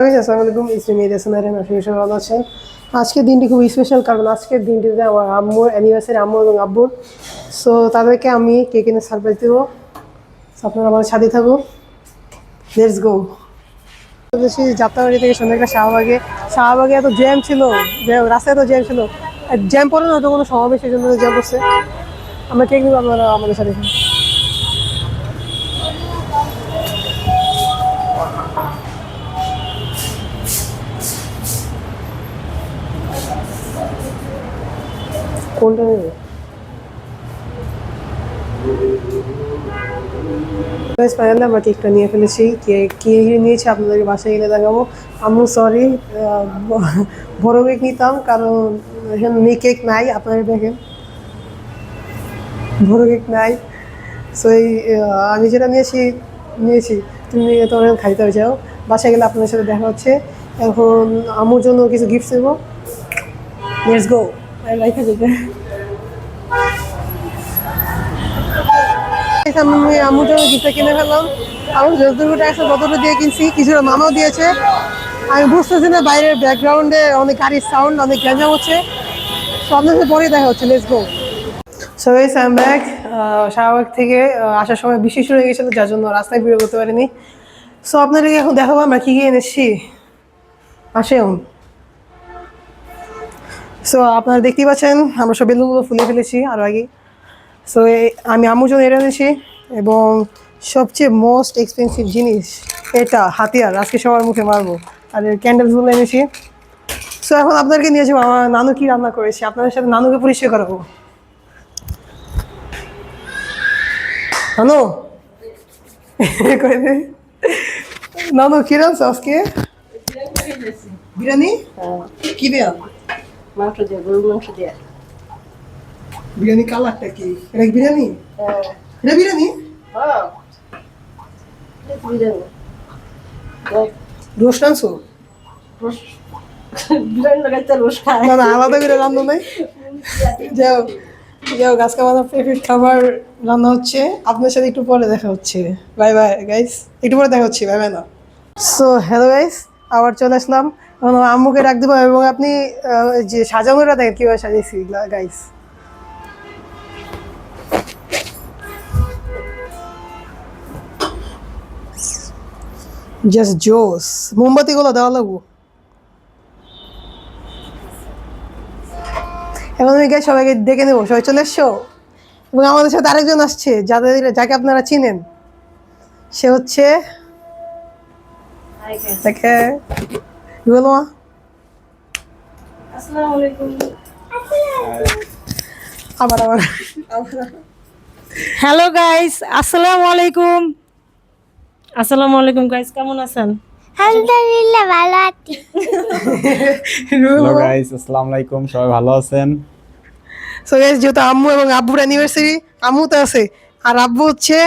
আসসালামু আলাইকুম সবাই ভালো আছেন। আজকের দিনটি খুব স্পেশাল কারণ আজকের দিনটিতে আমার আম্মুর অ্যানিভার্সারি আম্মু এবং আব্বুর। সো তাদেরকে আমি কেক এনে সারপ্রাইজ দেবো। আপনারা আমাদের সাথে থাকুন। লেটস গো বেশি যাত্রাবাড়ি থেকে সন্ধ্যাটা শাহবাগে। শাহবাগে এত জ্যাম ছিল রাস্তায় এত জ্যাম ছিল। জ্যাম পড়ে না হয়তো কোনো সমাবেশের জন্য জ্যাম পড়ছে আমরা কেক নিব, আপনারা আমাদের সাথে কোনটা নেবে? ফাইনালি আমরা কেকটা নিয়ে ফেলেছি। কি নিয়েছি আপনাদেরকে বাসায় গেলে দেখাবো। আম্মু সরি বড় কেক নিতাম, কারণ এখানে নেই কেক নাই, আপনারা দেখেন। বড় কেক নাই। সো এই আমি যেটা নিয়েছি নিয়েছি, তুমি তোমার খাইতে হয়ে যাও। বাসায় গেলে আপনাদের সাথে দেখা হচ্ছে। এখন আম্মুর জন্য কিছু গিফট দেবো লেটস গো রাইখা যেতে আমি আম্মুর জন্য গিফটটা কিনে ফেললাম। আমার যতটুকু টাকা ততটুকু দিয়ে কিনছি, কিছুটা মামাও দিয়েছে। আমি বুঝতেছি না বাইরের ব্যাকগ্রাউন্ডে অনেক গাড়ির সাউন্ড অনেক গ্যাঞ্জাম হচ্ছে। তো আপনার সাথে পরে দেখা হচ্ছে let's go so guys I back Shahbag থেকে আসার সময় শুরু হয়ে গেছিল, যার জন্য রাস্তায় বেরো করতে পারিনি। সো আপনাদেরকে এখন দেখাবো আমরা কী কী এনেছি। আসেন সো আপনারা দেখতেই পাচ্ছেন, আমরা সব বেলুনগুলো ফুলে ফেলেছি আরও আগে। সো আমি আম্মুর জন্য এটা এনেছি এবং সবচেয়ে মোস্ট এক্সপেন্সিভ জিনিস এটা হাতিয়ার। আজকে সবার মুখে মারবো। আর ক্যান্ডেলসগুলো এনেছি। সো এখন আপনাদেরকে নিয়ে যাব। আমার নানু কি রান্না করেছে? আপনাদের সাথে নানুকে পরিচয় করাবো। নানু। নানু কি রান্না আজকে? বিরিয়ানি? কি দেয়া? মাংস দিয়ে গরুর মাংস দিয়ে। বিরিয়ানি কালারটা কি? এটা কি বিরিয়ানি? এটা বিরিয়ানি? হ্যাঁ। বিরিয়ানি। রোস্ট আনছো? না না আলাদা করে রান্না নেই। যাও যাও গাছকা মাথার ফেভারিট খাবার রান্না হচ্ছে। আপনার সাথে একটু পরে দেখা হচ্ছে। বাই বাই গাইস একটু পরে দেখা হচ্ছে বাই বাই না। সো হ্যালো গাইস আবার চলে আসলাম। আম্মুকে ডাক দেবো এবং আপনি যে সাজানোটা দেখেন কীভাবে সাজিয়েছি গাইস জাস্ট জোস মোমবাতিগুলো দেওয়া লাগবো। এখন আমি গাই সবাইকে ডেকে নেব। সবাই চলে এসছো? এবং আমাদের সাথে আরেকজন আসছে যাদের যাকে আপনারা চিনেন। সে হচ্ছে মা? আবার আবার। হ্যালো গাইস আসসালামু আলাইকুম। আসসালামু আলাইকুম গাইস কেমন আছেন? আলহামদুলিল্লাহ ভালো আছি। হ্যালো গাইস আসসালামু আলাইকুম সবাই ভালো আছেন? সো গাইস যেহেতু আম্মু এবং আব্বুর অ্যানিভার্সারি আম্মু তো আছে। আর আব্বু হচ্ছে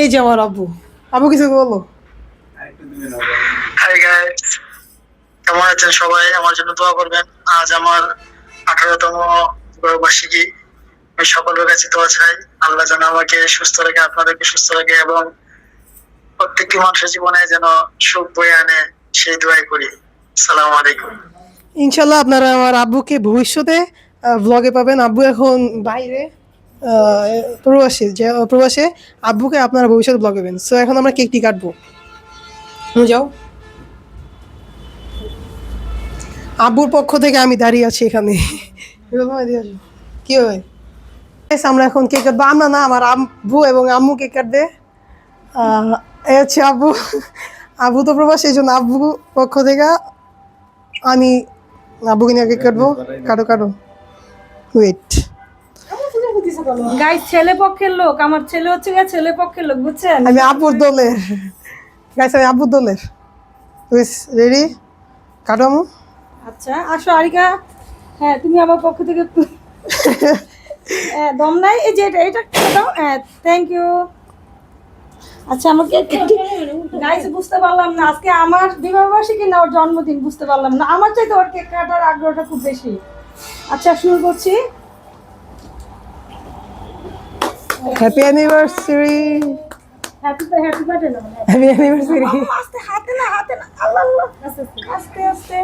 এই যে আমার আব্বু। আব্বু কিছু বলো। হাই গাইস কেমন আছেন সবাই? আমার জন্য দোয়া করবেন। আজ আমার আঠারোতম বার্ষিকী আমি সকলের কাছে দোয়া চাই। আল্লাহ যেন আমাকে সুস্থ রাখে আপনাদেরকে সুস্থ রাখে এবং প্রত্যেকটি মানুষের জীবনে যেন সুখ বয়ে আনে, সেই দোয়াই করি। সালাম আলাইকুম। ইনশাল্লাহ আপনারা আমার আব্বুকে ভবিষ্যতে ব্লগে পাবেন। আব্বু এখন বাইরে প্রবাসী, যে প্রবাসে আব্বুকে আপনারা ভবিষ্যতে ব্লগে পাবেন। সো এখন আমরা কেকটি কাটবো। যাও। আব্বুর পক্ষ থেকে আমি দাঁড়িয়ে আছি এখানে। কি হয়? আমরা এখন কেক কাটবো। আমরা না, আমার আব্বু এবং আম্মু কেক কাটবে। এই হচ্ছে আব্বু। আব্বু তো প্রবাসী এই জন্য আব্বু পক্ষ থেকে আমি আব্বুকে নিয়ে কেক কাটবো। কাটো কাটো। ওয়েট গাইস ছেলে পক্ষের লোক আমার ছেলে হচ্ছে গিয়ে ছেলে পক্ষের লোক বুঝছেন? আমি আব্বুর দলের। গাইস আমি আব্বুর দলের। রেডি কাটো আমু আচ্ছা আসো আরিকা। হ্যাঁ তুমি আমার পক্ষ থেকে হ্যাঁ দম নাই। এই যে এটা এটা দাও। হ্যাঁ থ্যাংক ইউ আচ্ছা আমাকে গাইস বুঝতে পারলাম না। আজকে আমার বিবাহবার্ষিকী না ওর জন্মদিন বুঝতে পারলাম না। আমার চাইতে ওর কেক কাটার আগ্রহটা খুব বেশি। আচ্ছা শুরু করছি। Happy anniversary happy happy birthday না হ্যাপি অ্যানিভার্সারি আস্তে হাতে না হাতে না। আল্লাহ আল্লাহ। আস্তে আস্তে। আস্তে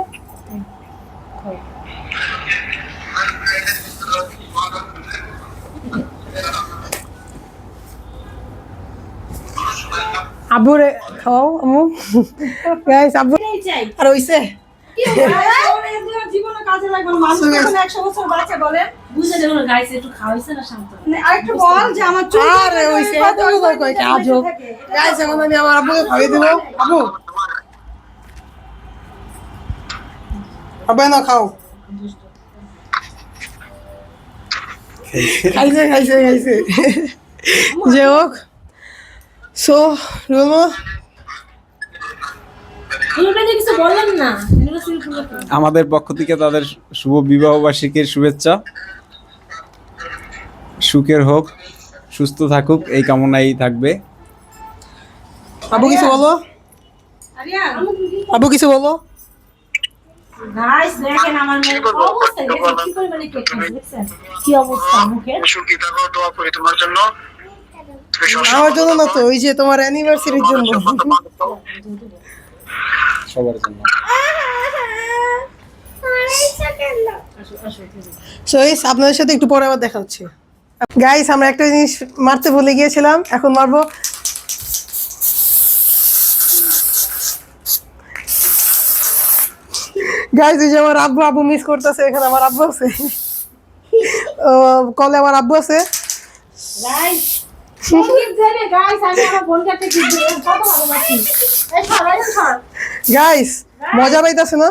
আব্বুরে খাও আম্মু। গাইস চাই। আর হইছে। আমি খাও। খাইছে খাইছে খাইছে। যে হোক। সো রুমো আমাদের পক্ষ থেকে তাদের শুভ বিবাহ বার্ষিকীর শুভেচ্ছা। সুখের হোক সুস্থ থাকুক এই কামনাই থাকবে। আব্বু কিছু বলো? আব্বু কিছু বলো? কি অবস্থা? থাকো দোয়া করি তোমার জন্য। আমার জন্য না তো ওই যে তোমার অ্যানিভার্সারির জন্য। সবার জন্য। সো আপনাদের সাথে একটু পরে আবার দেখা হচ্ছে। গাইস আমরা একটা জিনিস মারতে ভুলে গিয়েছিলাম এখন মারবো। গাইস এই যে আমার আব্বু আব্বু মিস করতেছে এখানে আমার আব্বু আছে। ও, কলে আমার আব্বু আছে। গাইস গাইস মজা পাইতেছে না?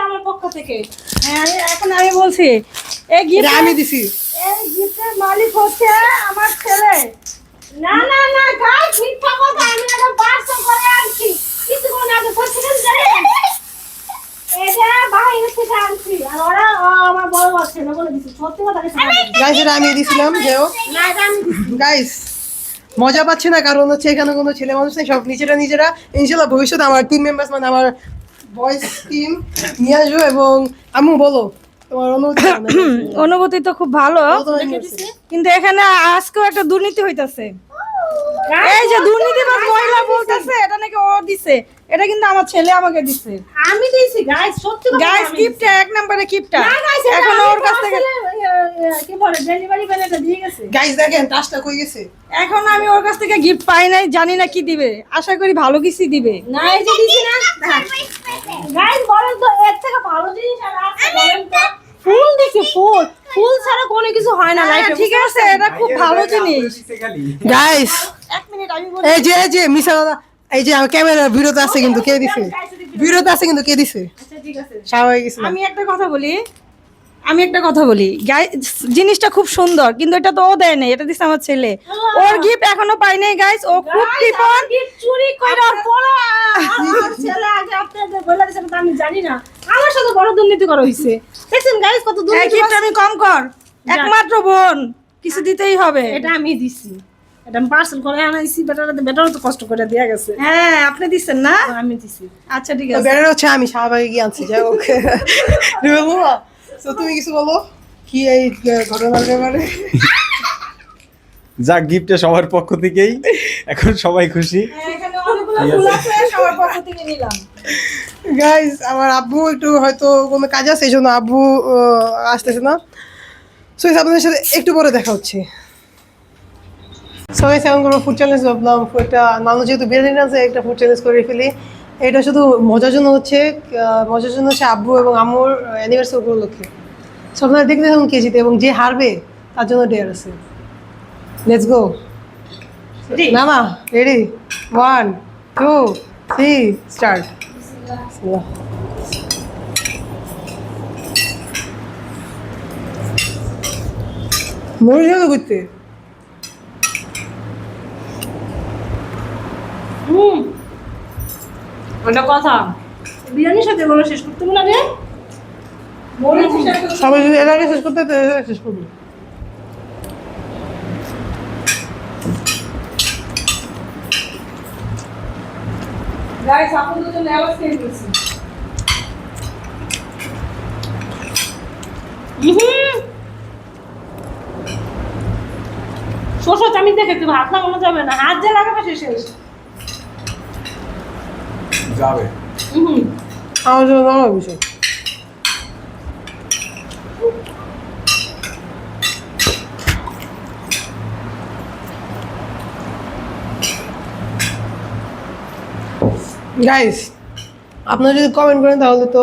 আমার পক্ষ থেকে। হ্যাঁ আমি- এখন আমি বলছি এই গিফট আমি দিছি। এই গিফটের মালিক হচ্ছে আমার ছেলে। না না না গাইস মিথ্যা কথা আমি একটা পার্সেল করে আনছি। কিছুক্ষণ আগে করছিলেন আমি দিছিলাম যে হোক না এটা আমি দিছি। গাইস মজা পাচ্ছে না কারণ হচ্ছে এখানে কোনো ছেলে মানুষ নেই সব নিজেরা নিজেরা। ইনশাল্লাহ ভবিষ্যতে আমার টিম মেম্বার্স মানে আমার বয়েস টিম নিয়ে আসব এবং আম্মু বলো তোমার অনুভূতি অনুভূতি তো খুব ভালো কিন্তু এখানে আজকেও একটা দুর্নীতি হইতাছে। এই যে দুর্নীতিবাজ মহিলা বলতেছে এটা নাকি ও দিছে। এটা কিন্তু আমার ছেলে আমাকে দিছে। আমি দিয়েছি গাইস সত্যি কথা গাইস গিফটটা এক নম্বরে গিফটটা না গাইস এখন ওর কাছ থেকে কি বলে ডেলিভারি ম্যানেজার দিয়ে গেছে। গাইস দেখেন টাচটা কই গেছে? এখন আমি ওর কাছ থেকে গিফট পাই নাই জানি না কি দিবে। আশা করি ভালো কিছু দিবে। না এই যে দিছি না গাইস বলেন তো এর থেকে ভালো জিনিস আর আছে বলেন তো। ফুল দেখি ফুল। ফুল ছাড়া কোনো কিছু হয় না লাইফে ঠিক আছে এটা খুব ভালো জিনিস। গাইস এক মিনিট আমি বলি এই যে এই যে মিশা কথা এই যে আমার ক্যামেরা ভিডিওতে আছে কিন্তু কে দিছে? ভিডিওতে আছে কিন্তু কে দিছে? আচ্ছা ঠিক আছে। স্বাভাবিক আমি একটা কথা বলি আমি একটা কথা বলি। গাইস জিনিসটা খুব সুন্দর কিন্তু এটা তো ও দেয় নাই এটা দিছে আমার ছেলে। ওর গিফট এখনও পাই নাই গাইস ও খুব কৃপণ। চুরি কইরা বড় আমার ছেলে আগে আপনাদের বলে দিয়েছেন তো আমি জানি না। আমার সাথে বড় দুর্নীতি করা হইছে। দেখছেন গাইস কত দুর্নীতি গিফট আমি কম কর। একমাত্র বোন কিছু দিতেই হবে। এটা আমি দিছি। এটা পার্সেল করে আনাইছি বেটার বেটারও তো কষ্ট করে দেয়া গেছে। হ্যাঁ আপনি দিচ্ছেন না? আমি দিছি। আচ্ছা ঠিক আছে। বেটার হচ্ছে আমি স্বাভাবিক গিয়ে আনছি যাই হোক। তো তুমি কিছু বলো কি এই ঘটনার ব্যাপারে? যাক গিফটে সবার পক্ষ থেকেই। এখন সবাই খুশি। এখানে অনেকগুলো ফুল আছে। সবার পক্ষ থেকে নিলাম। গাইস আমার আব্বু একটু হয়তো কোনো কাজ আছে এই জন্য আব্বু আসতেছে না। সো আপনাদের সাথে একটু পরে দেখা হচ্ছে। সবাই সেমন কোনো ফুড চ্যালেঞ্জ ভাবলাম একটা মানুষ যেহেতু বেরিয়ে আছে একটা ফুড চ্যালেঞ্জ করে ফেলি। এটা শুধু মজার জন্য হচ্ছে মজার জন্য হচ্ছে আব্বু এবং আম্মুর অ্যানিভার্সারি উপলক্ষে। সো আপনারা দেখতে থাকুন কে জিতে এবং যে হারবে তার জন্য ডেয়ার আছে। লেটস গো না না ready one two three start মরিচ হলো ঘুরতে হুম। ওটা কথা। বিরিয়ানির সাথে বলো শেষ করতে বলা সাথে সবাই যদি এর আগে শেষ করতে আগে শেষ করব। গাইস আপনাদের জন্য আবার শোষো লাগানো যাবে না। হাত যে লাগাবে সে শেষ। গাইস আপনারা যদি কমেন্ট করেন তাহলে তো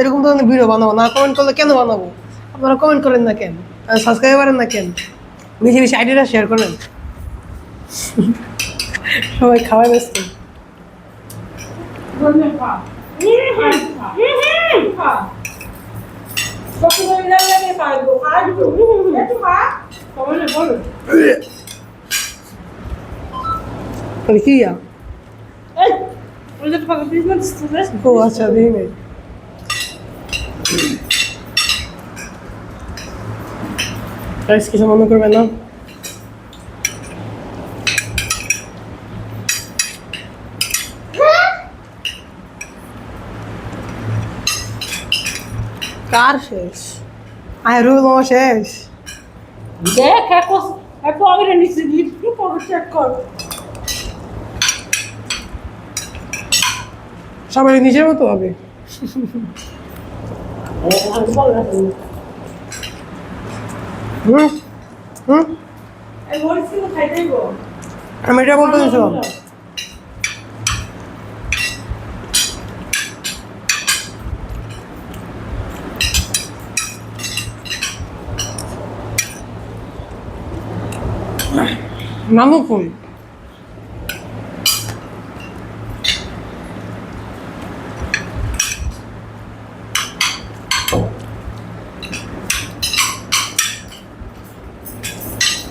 এরকম ধরনের ভিডিও বানাবো। না কমেন্ট করলে কেন বানাবো? আপনারা কমেন্ট করেন না কেন? সাবস্ক্রাইব করেন না কেন? বেশি বেশি আইডিয়াটা শেয়ার করেন। সবাই খাওয়াই ব্যস্ত। আর কি ইয়া? ও আচ্ছা দেখি নাই গাইস কিছু মনে করবেন না কার শেষ আয় রুল মামা শেষ দেখ এক পকেটে নিচে লিপটু পকেট চেক কর সবাই নিজের মতো হবে আমি এটা বলতে চাইছিলাম নামও কই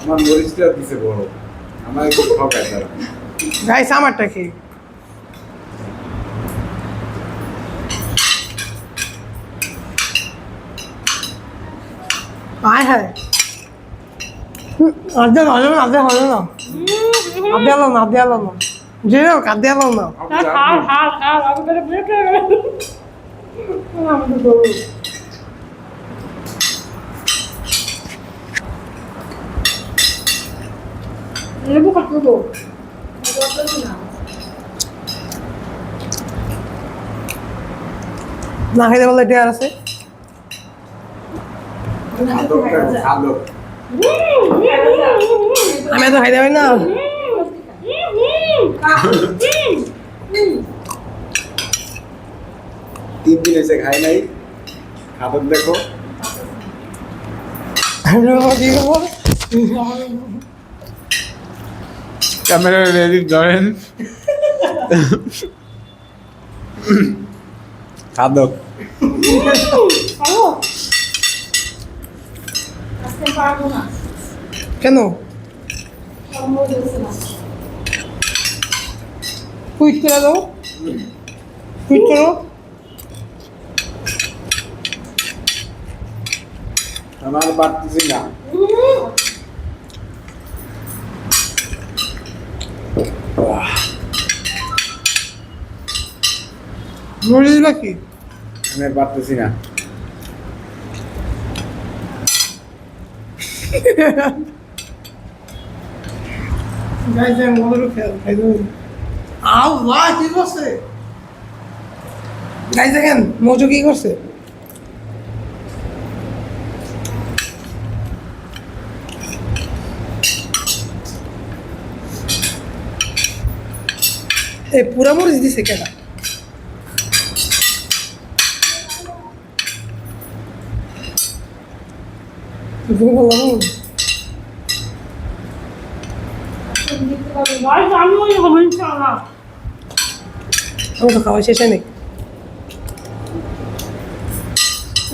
আমার মরিচটা দিছে বড়। আমার একটু ঠকায় তারা। গাইস আমারটা কি? আয় হায়। আদে হবে না আদে হবে না। আদে আলো না আদে আলো না। যে হোক আদে আলো না। হাল হাল হাল আমি করে ব্রেক হয়ে গেল লেবু কাটবো তো না খাইতে বললে ডেয়ার আছে। আমি এত খাইতে পারি না। তিন দিন এসে খাই নাই। খাবার দেখো। ক্যামেরা রেডি ধরেন। খাদক। পারব না। কেন? কুইট করে দাও। কুইট করো। আমার পারতেছি না। মরিস বাকি আমি পারতেছি না। দেখেন মজু কি করছে পুরা মরিচ দিছে কেনা বললাম গাইস আমিও যাব ইনশাআল্লাহ আমার তো খাওয়া শেষে নেই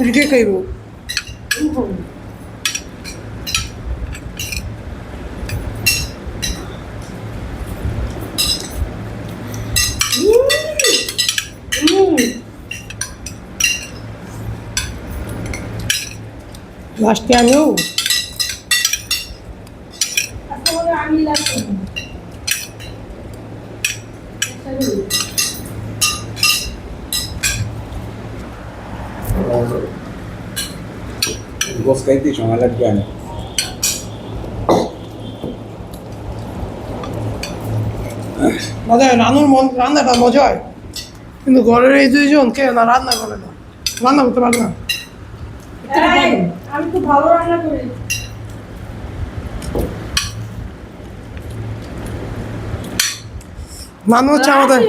কে খাইব লাস্টে আমিও। গোস খাইতে আমি মন রান্নাটা মজা হয়। কিন্তু ঘরের এই দুইজন কে না রান্না করে না? রান্না করতে পারে না। আমি তো ভালো রান্না করি। নানু হচ্ছে আমাদের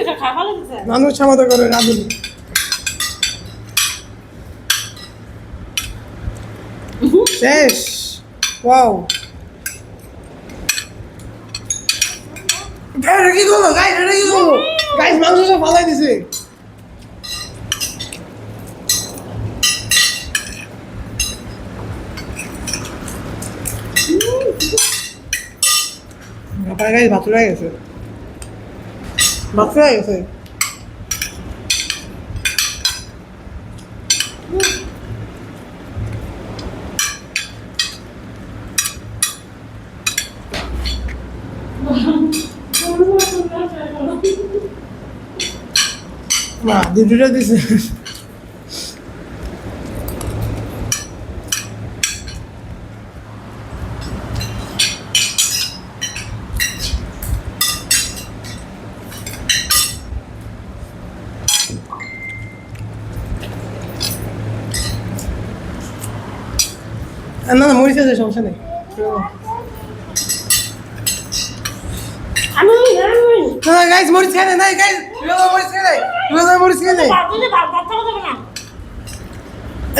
হচ্ছে আমাদের ঘরে রাঁধুনি শেষ। ওয়াও। কি করল? গাইস এটা কি করল? গাইস মাংস সব ফালাই দিছে। ব্যাপারে গাইস ভাত হয়ে গেছে ভাত হয়ে গেছে না দুটোটা দিছে না না মরিচ আছে সমস্যা নেই। আমি আমি না না গাইস মরিচ খেয়ে নেই গাইস মরিচ খেয়ে নেই মরিচ খেয়ে নেই বাবুলে বাবা কথা বলবে না।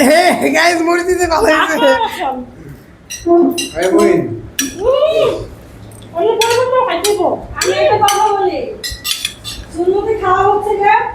হে গাইস মরিচ দিতে ভালো হয়েছে। আমি একটা কথা বলি। সুন্দরকে খাওয়া হচ্ছে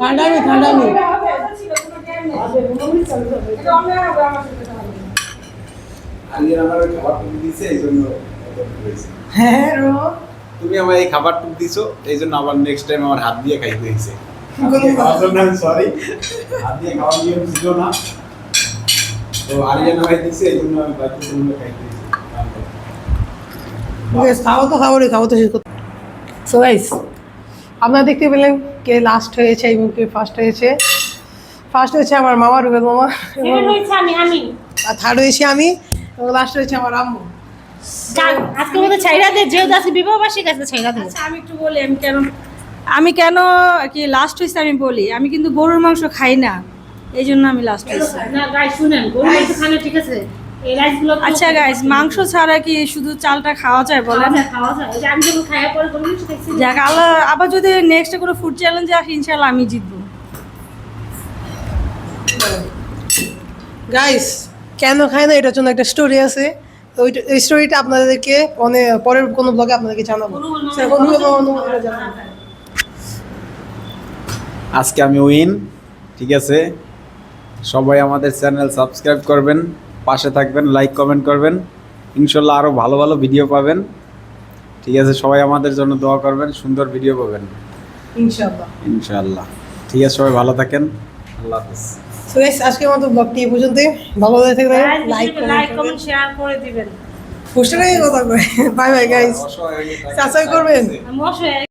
ঠান্ডামি ঠান্ডামি। হ্যাঁ রো। তুমি আমার এই খাবারটুকু দিছো এই জন্য আবার নেক্সট টাইম আমার হাত দিয়ে খাইতে হয়েছে। সরি হাত দিয়ে খাওয়ার নিয়ম ছিল না। তো আরিয়ানা ভাই দিছে এই জন্য আমি জন্য খাইতে হয়েছে। গাইস তো খাব রে তো শেষ করতে সো গাইস আপনারা দেখতে পেলেন কে লাস্ট হয়েছে এবং কে ফার্স্ট হয়েছে। ফার্স্ট হয়েছে আমার মামা রুবেল মামা। এখানে আমি আমি। আর থার্ড হয়েছি আমি এবং লাস্ট হয়েছে আমার আম্মু। আজকে মধ্যে ছাইরা দে যেহেতু আজকে বিবাহ বার্ষিক আছে ছাইরা দে। আচ্ছা আমি একটু বলি আমি কেন আমি কেন কি লাস্ট হয়েছে আমি বলি? আমি কিন্তু গরুর মাংস খাই না এই জন্য আমি লাস্ট হয়েছি। না গাইস শুনেন গরু মাংস খানে ঠিক আছে। আচ্ছা গাইস মাংস ছাড়া কি শুধু চালটা খাওয়া যায় বলেন? যাক আল্লাহ আবার যদি নেক্সট কোনো ফুড চ্যালেঞ্জে আসি ইনশাল্লাহ আমি জিতবো। গাইস কেন খায় না? এটার জন্য একটা স্টোরি আছে। তো ওই এই স্টোরিটা আপনাদেরকে মানে পরের কোনো ব্লগে আপনাদেরকে এটা জানাব। আজকে আমি উইন ঠিক আছে? সবাই আমাদের চ্যানেল সাবস্ক্রাইব করবেন। পাশে থাকবেন লাইক কমেন্ট করবেন। ইনশাল্লাহ আরও ভালো ভালো ভিডিও পাবেন। ঠিক আছে সবাই আমাদের জন্য দোয়া করবেন সুন্দর ভিডিও পাবেন। ইনশাল্লাহ। ইনশাআল্লাহ ঠিক আছে সবাই ভালো থাকেন। আল্লাহ হাফিজ। সো গাইস আজকের মতো ব্লগটি এই পর্যন্তই। ভালো লাগে থাকবেন লাইক কমেন্ট শেয়ার করে দিবেন। পোস্টারে কথা কয় বাই বাই গাইস সাবস্ক্রাইব করবেন।